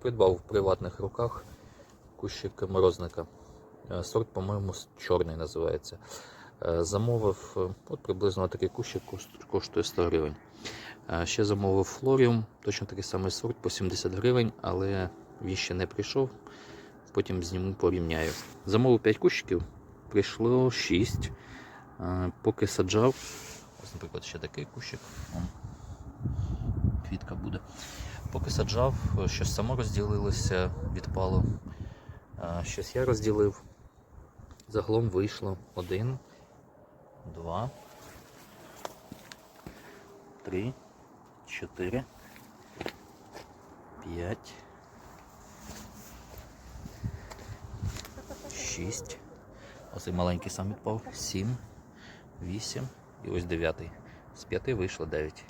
Придбав в приватних руках кущик морозника. Сорт, по-моєму, чорний називається. Замовив е, от приблизно такий кущик коштує 100 гривень. Ще замовив флоріум, точно такий самий сорт по 70 гривень, але він ще не прийшов. Потім зніму порівняю. Замовив 5 кущиків, прийшло 6. Е, Поки саджав. Ось, наприклад, ще такий кущик. Поки саджав, щось само розділилося, відпало. Щось я розділив. Загалом вийшло один, два, три, чотири, п'ять, шість. Оцей маленький сам відпав. Сім, вісім і ось дев'ятий. З п'яти вийшло дев'ять.